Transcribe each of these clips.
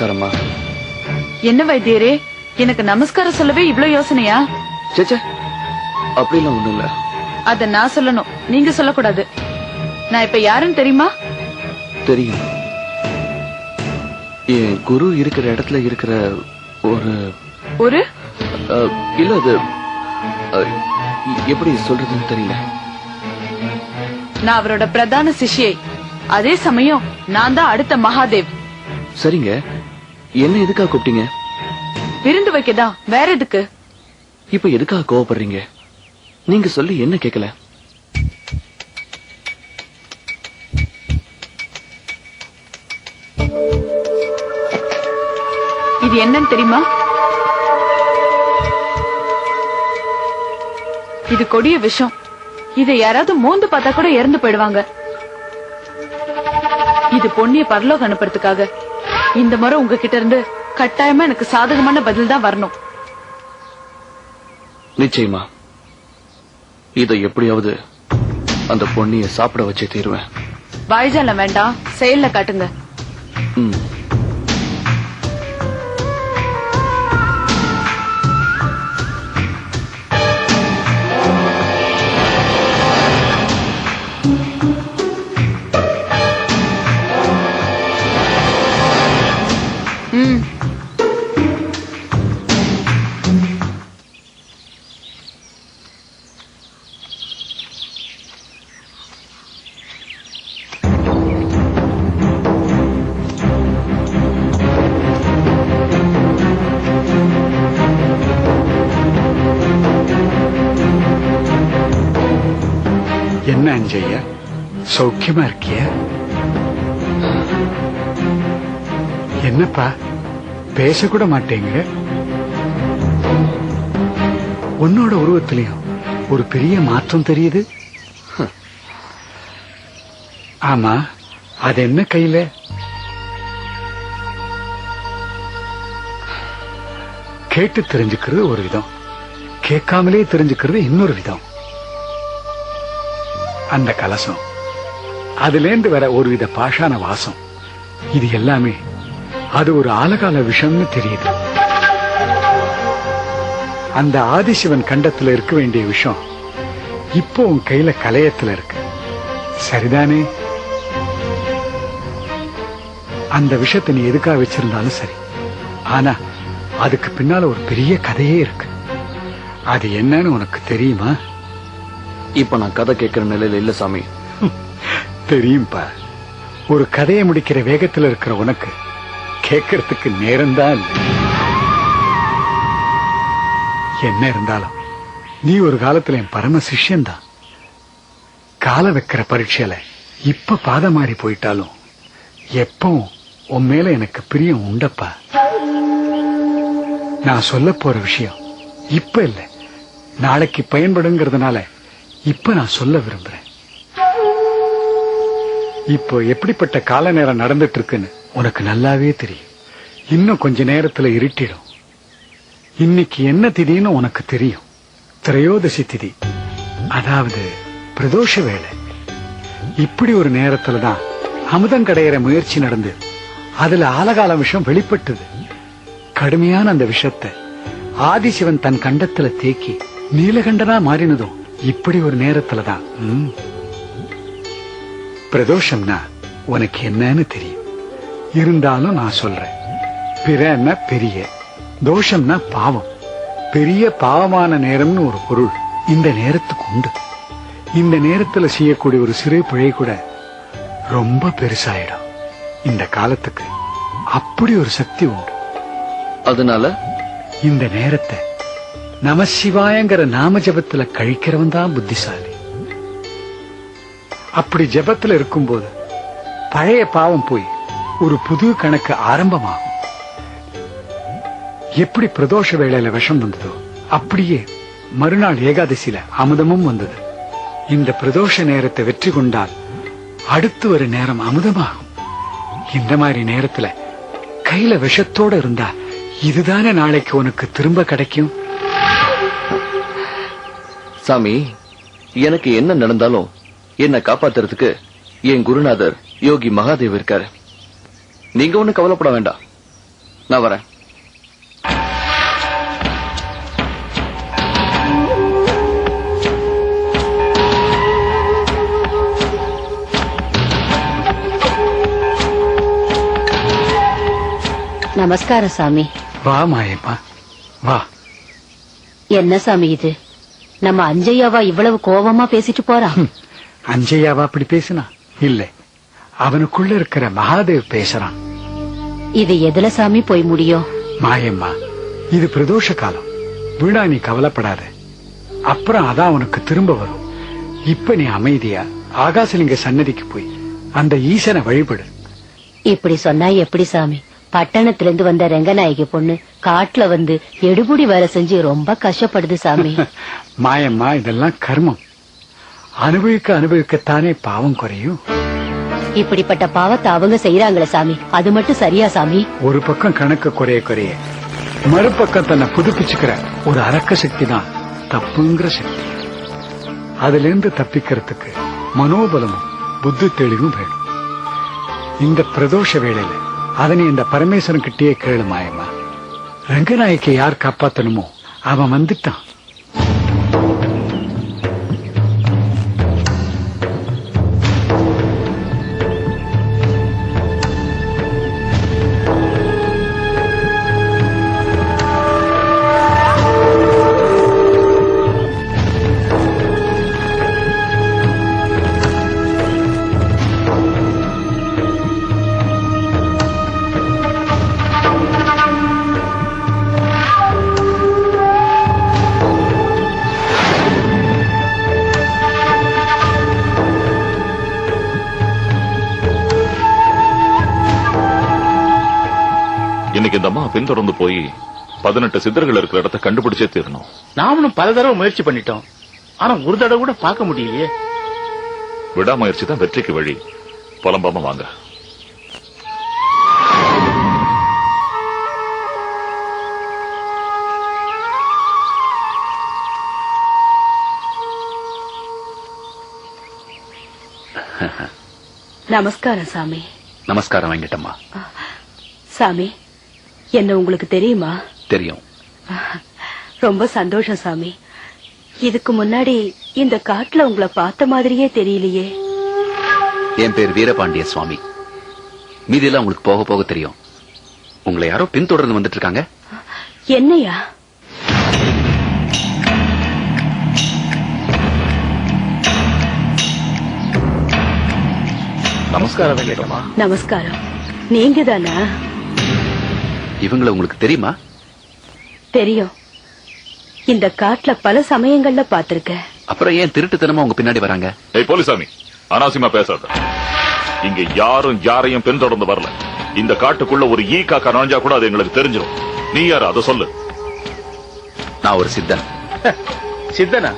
நமஸ்காரம்மா. என்ன வைத்தியரே? எனக்கு நமஸ்காரம் சொல்லவே இவ்ளோ யோசனையா? சேச்சே அப்படிலாம் ஒண்ணும் இல்ல அத நான் சொல்லணும். நீங்க சொல்லக்கூடாது. நான் இப்ப யாருன்னு தெரியுமா? தெரியும். என் குரு இருக்கிற இடத்துல இருக்கிற ஒரு ஒரு? அஹ், இல்ல அது அஹ், எப்படி சொல்றதுன்னு தெரியல. நான் அவரோட பிரதான சிஷ்யை. அதே சமயம் நான் தான் அடுத்த மகாதேவ். சரிங்க. என்ன எதுக்காக கூப்பிட்டீங்க? விருந்து வைக்கதான் வேற எதுக்கு? இப்ப எதுக்காக கோவப்படுறீங்க? நீங்க சொல்லி என்ன கேட்கல இது என்னன்னு தெரியுமா? இது கொடிய விஷம். இதை யாராவது மோந்து பார்த்தா கூட இறந்து போயிடுவாங்க. இது பொன்னிய பரலோகம் அனுப்புறதுக்காக. இந்த முறை உங்ககிட்ட இருந்து கட்டாயமா எனக்கு சாதகமான பதில் தான் வரணும். நிச்சயமா. இதை எப்படியாவது அந்த பொண்ணிய சாப்பிட வச்சே தீருவேன். வாய்ஜாலம் வேண்டாம். செயல்ல காட்டுங்க. ம். என்ன சௌக்கியமா இருக்கிய என்னப்பா பேசக்கூட மாட்டேங்க உன்னோட உருவத்திலையும் ஒரு பெரிய மாற்றம் தெரியுது ஆமா அது என்ன கையில கேட்டு தெரிஞ்சுக்கிறது ஒரு விதம் கேட்காமலே தெரிஞ்சுக்கிறது இன்னொரு விதம் அந்த கலசம். அதுலேந்து வர ஒருவித பாஷான வாசம். இது எல்லாமே அது ஒரு ஆலகால விஷம்னு தெரியுது. அந்த ஆதிசிவன் கண்டத்துல இருக்க வேண்டிய விஷம் இப்போ உன் கையில கலையத்துல இருக்கு. சரிதானே? அந்த விஷத்தை நீ எதுக்காக வச்சிருந்தாலும் சரி. ஆனா அதுக்கு பின்னால ஒரு பெரிய கதையே இருக்கு. அது என்னன்னு உனக்கு தெரியுமா? இப்ப நான் கதை கேட்கிற நிலையில இல்ல சாமி. தெரியும்பா ஒரு கதையை முடிக்கிற வேகத்துல இருக்கிற உனக்கு கேட்கறதுக்கு நேரம்தான் என்ன இருந்தாலும் நீ ஒரு காலத்துல என் பரம சிஷ்யன்தான். கால வைக்கிற பரீட்சையில இப்ப பாத மாறி போயிட்டாலும் எப்பவும் உன் மேல எனக்கு பிரியம் உண்டப்பா. நான் சொல்ல போற விஷயம் இப்ப இல்ல. நாளைக்கு பயன்படுங்கிறதுனால இப்ப நான் சொல்ல விரும்புறேன். இப்போ எப்படிப்பட்ட கால நேரம் நடந்துட்டு இருக்குன்னு உனக்கு நல்லாவே தெரியும். இன்னும் கொஞ்ச நேரத்துல இருட்டிடும். இன்னைக்கு என்ன திதின்னு உனக்கு தெரியும். திரையோதசி திதி. அதாவது பிரதோஷ வேலை இப்படி ஒரு நேரத்துல தான் அமுதம் கடையிற முயற்சி நடந்து அதுல ஆலகால விஷம் வெளிப்பட்டது. கடுமையான அந்த விஷத்தை ஆதிசிவன் தன் கண்டத்துல தேக்கி நீலகண்டனா மாறினதும் இப்படி ஒரு நேரத்துல தான். பிரதோஷம்னா உனக்கு என்னன்னு தெரியும். இருந்தாலும் நான் சொல்றேன். பிறன்னா பெரிய. தோஷம்னா பாவம். பெரிய பாவமான நேரம்னு ஒரு பொருள் இந்த நேரத்துக்கு உண்டு. இந்த நேரத்துல செய்யக்கூடிய ஒரு சிறு பிழை கூட ரொம்ப பெருசாயிடும். இந்த காலத்துக்கு அப்படி ஒரு சக்தி உண்டு. அதனால? இந்த நேரத்தை நம சிவாயங்கிற நாம ஜபத்துல கழிக்கிறவன் தான் புத்திசாலி. அப்படி ஜபத்துல இருக்கும்போது பழைய பாவம் போய் ஒரு புது கணக்கு ஆரம்பமாகும். எப்படி பிரதோஷ வேளையில விஷம் வந்ததோ அப்படியே மறுநாள் ஏகாதசியில அமுதமும் வந்தது. இந்த பிரதோஷ நேரத்தை வெற்றி கொண்டால் அடுத்து ஒரு நேரம் அமுதமாகும். இந்த மாதிரி நேரத்துல கையில விஷத்தோட இருந்தா இதுதானே நாளைக்கு உனக்கு திரும்ப கிடைக்கும்? சாமி எனக்கு என்ன நடந்தாலும் என்ன காப்பாத்துறதுக்கு என் குருநாதர் யோகி மகாதேவ் இருக்காரு. நீங்க ஒண்ணு கவலைப்பட வேண்டாம். நான் வரேன். நமஸ்காரம் சாமி. வா மாயம்மா வா. என்ன சாமி இது? நம்ம அஞ்சையாவா இவ்வளவு கோவமா பேசிட்டு ஹம், அஞ்சையாவா அப்படி பேசினா? இல்ல. அவனுக்குள்ள இருக்கிற மகாதேவ் பேசுறான். இது எதுல சாமி போய் முடியும்? மாயம்மா இது பிரதோஷ காலம். வீணா நீ கவலைப்படாத. அப்புறம் அதான் உனக்கு திரும்ப வரும். இப்ப நீ அமைதியா ஆகாசலிங்க சன்னதிக்கு போய் அந்த ஈசனை வழிபடு. இப்படி சொன்னா எப்படி சாமி? பட்டணத்துல இருந்து வந்த ரெங்கநாயகி பொண்ணு காட்டுல வந்து எடுபுடி வேலை செஞ்சு ரொம்ப கஷ்டப்படுது சாமி. மாயம்மா இதெல்லாம் கர்மம். அனுபவிக்க அனுபவிக்கத்தானே பாவம் குறையும். இப்படிப்பட்ட பாவத்தை அவங்க செய்யறாங்களே சாமி. அது மட்டும் சரியா சாமி? ஒரு பக்கம் கணக்கு குறைய குறைய மறுபக்கம் தன்னை புதுப்பிச்சுக்கிற ஒரு அரக்க சக்தி தான் தப்புங்கிற சக்தி. அதுல இருந்து தப்பிக்கிறதுக்கு மனோபலமும் புத்தி தெளிவும் வேணும். இந்த பிரதோஷ வேளையில அதனை இந்த பரமேஸ்வரன் கிட்டேயே கேளு மாயம்மா. ரங்கநாயக்கை யார் காப்பாத்தணுமோ அவன் வந்துட்டான். இன்னைக்கு இந்த அம்மா பின்தொடர்ந்து போய் பதினெட்டு சித்தர்கள் இருக்கிற இடத்த கண்டுபிடிச்சே தீரணும். நாமளும் பல தடவை முயற்சி பண்ணிட்டோம். ஆனா ஒரு தடவை கூட பார்க்க முடியலையே. விடாமுயற்சி தான் வெற்றிக்கு வழி. புலம்பாம வாங்க. நமஸ்காரம் சாமி. நமஸ்காரம் வெங்கட்டம்மா. சாமி என்ன உங்களுக்கு தெரியுமா? தெரியும். ரொம்ப சந்தோஷம் சாமி. இதுக்கு முன்னாடி இந்த காட்டுல உங்களை பார்த்த மாதிரியே தெரியலையே. என் பேர் வீரபாண்டிய சுவாமி. மீதியெல்லாம் உங்களுக்கு போக போக தெரியும். உங்களை யாரோ பின்தொடர்ந்து வந்துட்டு இருக்காங்க என்னையா? நமஸ்காரம் நமஸ்காரம். நீங்க தானா இவங்களை உங்களுக்கு தெரியுமா? தெரியும். இந்த காட்டுல பல சமயங்கள்ல பாத்திருக்கேன் அப்புறம் ஏன் திருட்டுத்தனமா உங்க பின்னாடி வராங்க? ஏய் போலிசாமி அனாவசியமா பேசாத. இங்க யாரும் யாரையும் பின்தொடர்ந்து வரல. இந்த காட்டுக்குள்ள ஒரு ஈ காக்கா நுழைஞ்சா கூட அது எங்களுக்கு தெரிஞ்சிடும் நீ யாரு? அதை சொல்லு. நான் ஒரு சித்தன். சித்தனா?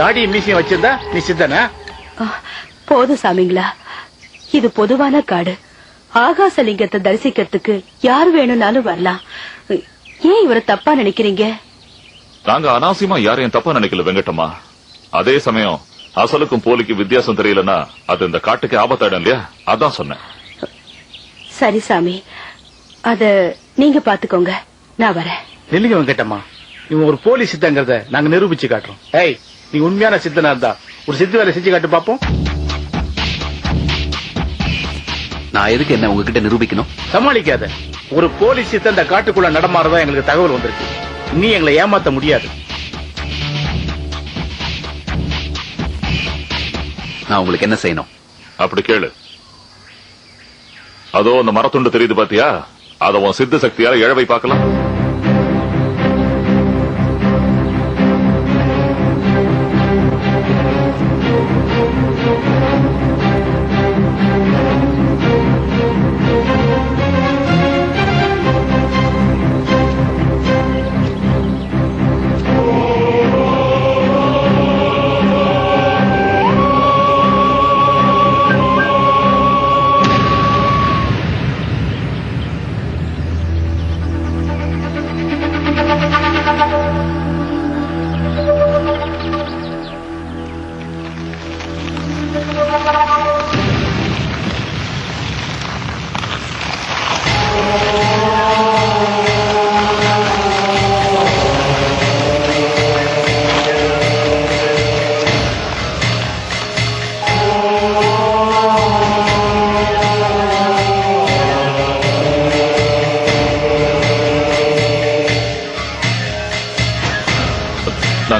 தாடி மீசியம் வச்சிருந்தா நீ சித்தனா? போதும் சாமிங்களா. இது பொதுவான காடு. ஆகாசலிங்கத்தை தரிசிக்கிறதுக்கு யார் வேணும்னாலும் வரலாம். ஏன் இவரை தப்பா நினைக்கிறீங்க? நாங்க அனாவசியமா யாரையும் தப்பா நினைக்கல வெங்கட்டம்மா. அதே சமயம் அசலுக்கும் போலிக்கும் வித்தியாசம் தெரியலன்னா அது இந்த காட்டுக்கு ஆபத்தாயிடும் இல்லையா? அதான் சொன்னேன். சரி சாமி. அத நீங்க பாத்துக்கோங்க. நான் வரேன். நில்லுங்க வெங்கட்டம்மா. இவன் ஒரு போலி சித்தங்கிறத நாங்க நிரூபிச்சு காட்டுறோம். ஏய் நீ உண்மையான சித்தனா இருந்தா ஒரு சித்து வேலை செஞ்சு காட்டு பாப்போம். நான் எதுக்கு என்ன உங்ககிட்ட நிரூபிக்கணும்? சமாளிக்காத. ஒரு போலி சித்தன் இந்த காட்டுக்குள்ள நடமாறதா எங்களுக்கு தகவல் வந்திருக்கு. நீ எங்களை ஏமாத்த முடியாது. நான் உங்களுக்கு என்ன செய்யணும்? அப்படி கேளு. அதோ அந்த மரத்துண்டு தெரியுது பாத்தியா? அத உன் சித்த சக்தியால இழவை பார்க்கலாம்.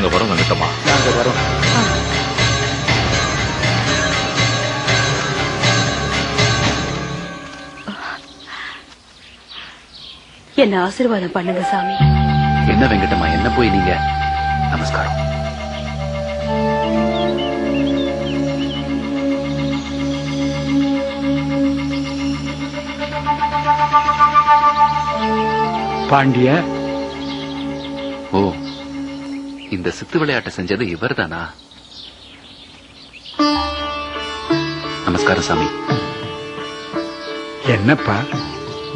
நாங்க வரோம் வெங்கட்டம்மா நாங்க வரோம். என்ன ஆசீர்வாதம் பண்ணுங்க சாமி. என்ன வெங்கடம்மா என்ன போய் நீங்க? நமஸ்காரம். பாண்டிய. ஓ. இந்த சித்து விளையாட்டை செஞ்சது இவர்தானா? நமஸ்காரம் சாமி. என்னப்பா?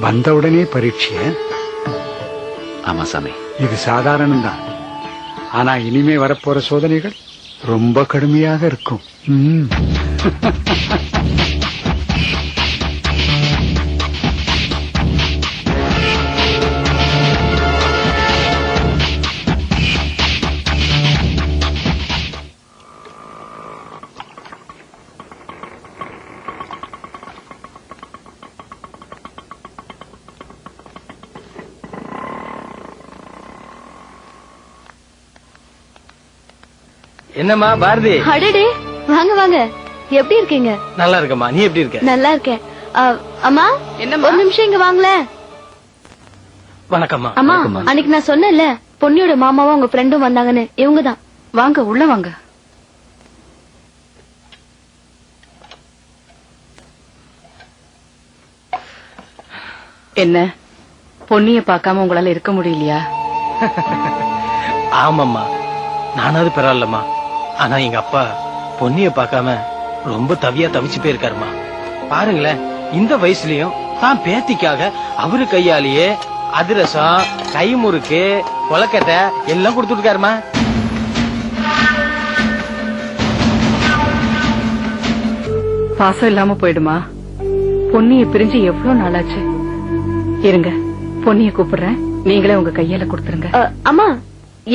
வந்தவுடனே பரீட்சைய ஆமா சாமி. இது சாதாரணம்தான். ஆனா இனிமே வரப்போற சோதனைகள் ரொம்ப கடுமையாக இருக்கும். என்னம்மா பாரதி? அடடே வாங்க வாங்க. எப்படி இருக்கீங்க? நல்லா இருக்கம்மா. நீ எப்படி இருக்க? நல்லா இருக்கேன். அம்மா ஒரு நிமிஷம் இங்க வாங்களேன் வணக்கம்மா. அம்மா அன்னைக்கு நான் சொன்னேன்ல பொன்னியோட மாமாவும் உங்க ஃப்ரெண்டும் வந்தாங்கன்னு. இவங்கதான். வாங்க உள்ள வாங்க. என்ன? பொன்னிய பார்க்காம உங்களால இருக்க முடியலையா? ஆமாம்மா. நானாவது பரவாயில்லம்மா ஆனா எங்க அப்பா பொன்னிய பார்க்காம ரொம்ப தவியா தவிச்சு போயிருக்காருமா பாருங்களேன் இந்த வயசுலயும் தான் பேத்திக்காக அவரு கையாலேயே அதிரசம் கைமுறுக்கு கொலக்கட்டை எல்லாம் கொடுத்துருக்காருமா பாசம் இல்லாம போயிடுமா? பொன்னிய பிரிஞ்சு எவ்வளவு நாளாச்சு? இருங்க பொன்னிய கூப்பிடுறேன். நீங்களே உங்க கையால கொடுத்துருங்க. அம்மா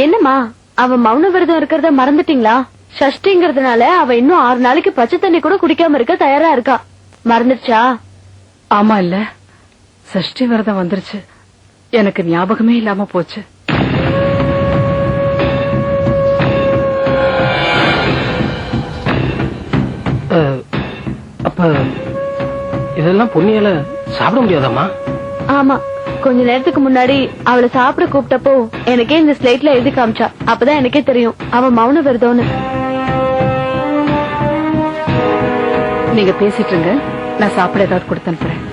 என்னம்மா? அவ மௌன விரதம் இருக்கிறத மறந்துட்டீங்களா? சஷ்டிங்கிறதுனால அவ இன்னும் ஆறு நாளைக்கு பச்சை தண்ணி கூட குடிக்காம இருக்க தயாரா இருக்கா? மறந்துடுச்சா ஆமா இல்ல. சஷ்டி விரதம் வந்துருச்சு. எனக்கு ஞாபகமே இல்லாம போச்சு. அப்ப இதெல்லாம் பொன்னியால சாப்பிட முடியாதாம்மா? ஆமா. கொஞ்ச நேரத்துக்கு முன்னாடி அவளை சாப்பிட கூப்பிட்டப்போ எனக்கே இந்த ஸ்லேட்ல எழுதி காமிச்சா. அப்பதான் எனக்கே தெரியும். அவ மௌன விரதம்னு. நீங்க பேசிட்டு இருங்க. நான் சாப்பிட ஏதாவது கொடுத்து அனுப்புறேன்.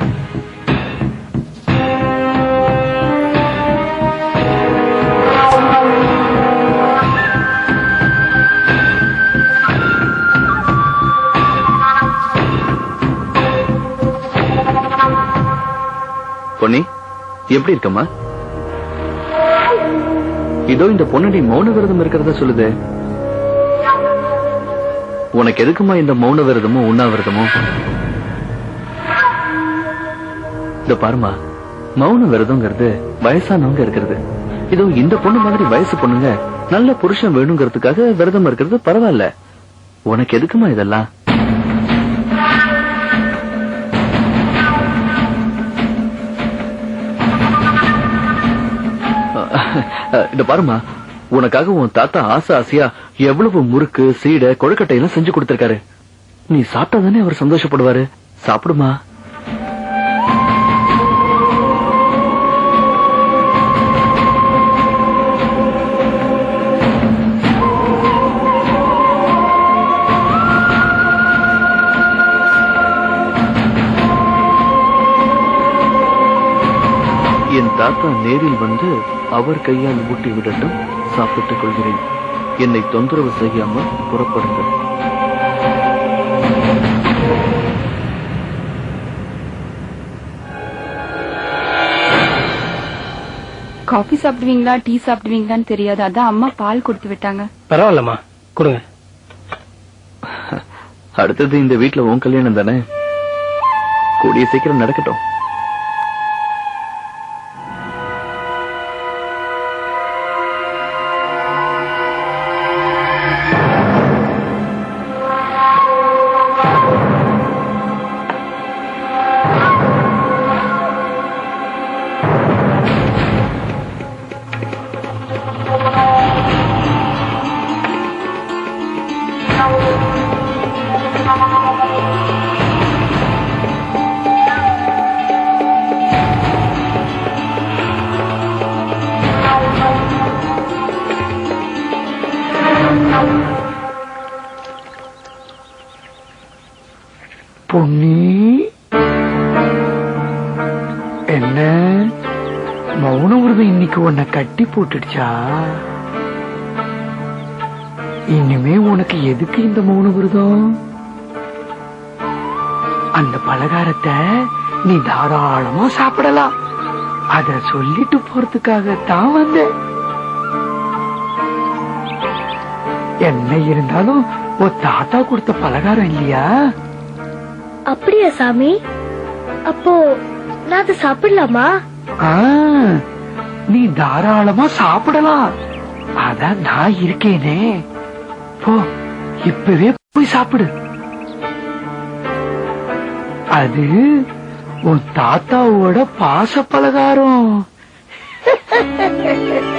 பொன்னி? எப்படி இருக்கம்மா? இதோ இந்த பொன்னடி மௌன விரதம் இருக்கிறத சொல்லுது. உனக்கு எதுக்குமா இந்த மௌன விரதமும் உண்ணாவிரதமும் இந்த பாருமா மௌன விரதம்ங்கிறது வயசானவங்க இருக்கிறது. இதோ இந்த பொண்ணு மாதிரி வயசு பொண்ணுங்க நல்ல புருஷன் வேணுங்கிறதுக்காக விரதம் இருக்கிறது பரவாயில்ல. உனக்கு எதுக்குமா இதெல்லாம்? இந்த பாருமா உனக்காக உன் தாத்தா ஆசை ஆசையா எவ்வளவு முறுக்கு சீடை கொழுக்கட்டை எல்லாம் செஞ்சு கொடுத்திருக்காரு. நீ சாப்பிட்டா தானே அவர் சந்தோஷப்படுவாரு? சாப்பிடுமா? என் தாத்தா நேரில் வந்து அவர் கையால் ஊட்டி விடட்டும் சாப்பிட்டுக் கொள்கிறேன். என்னை தொந்தரவு செய்யாமல் புறப்படுங்கள். காஃபி சாப்பிடுவீங்களா டீ சாப்பிடுவீங்களான்னு தெரியாது. அதான் அம்மா பால் கொடுத்து விட்டாங்க. பரவாயில்லம்மா. கொடுங்க. அடுத்தது இந்த வீட்ல உன் கல்யாணம் தானே? கூடிய சீக்கிரம் நடக்கட்டும். பொன்னி என்ன? மௌன விரதம் இன்னைக்கு உன்னை கட்டி போட்டுடுச்சா? இனிமே உனக்கு எதுக்கு இந்த மௌன விரதம்? அந்த பலகாரத்தை நீ தாராளமா சாப்பிடலாம். அத சொல்லிட்டு போறதுக்காகத்தான் வந்தேன். என்ன இருந்தாலும் உன் தாத்தா கொடுத்த பலகாரம் இல்லையா? அப்படியா சாமி? அப்போ நான் அதை சாப்பிடலாமா? நீ தாராளமா சாப்பிடலாம். அதான் நான் இருக்கேனே. போ இப்பவே போய் சாப்பிடு. அது உன் தாத்தாவோட பாச பலகாரம்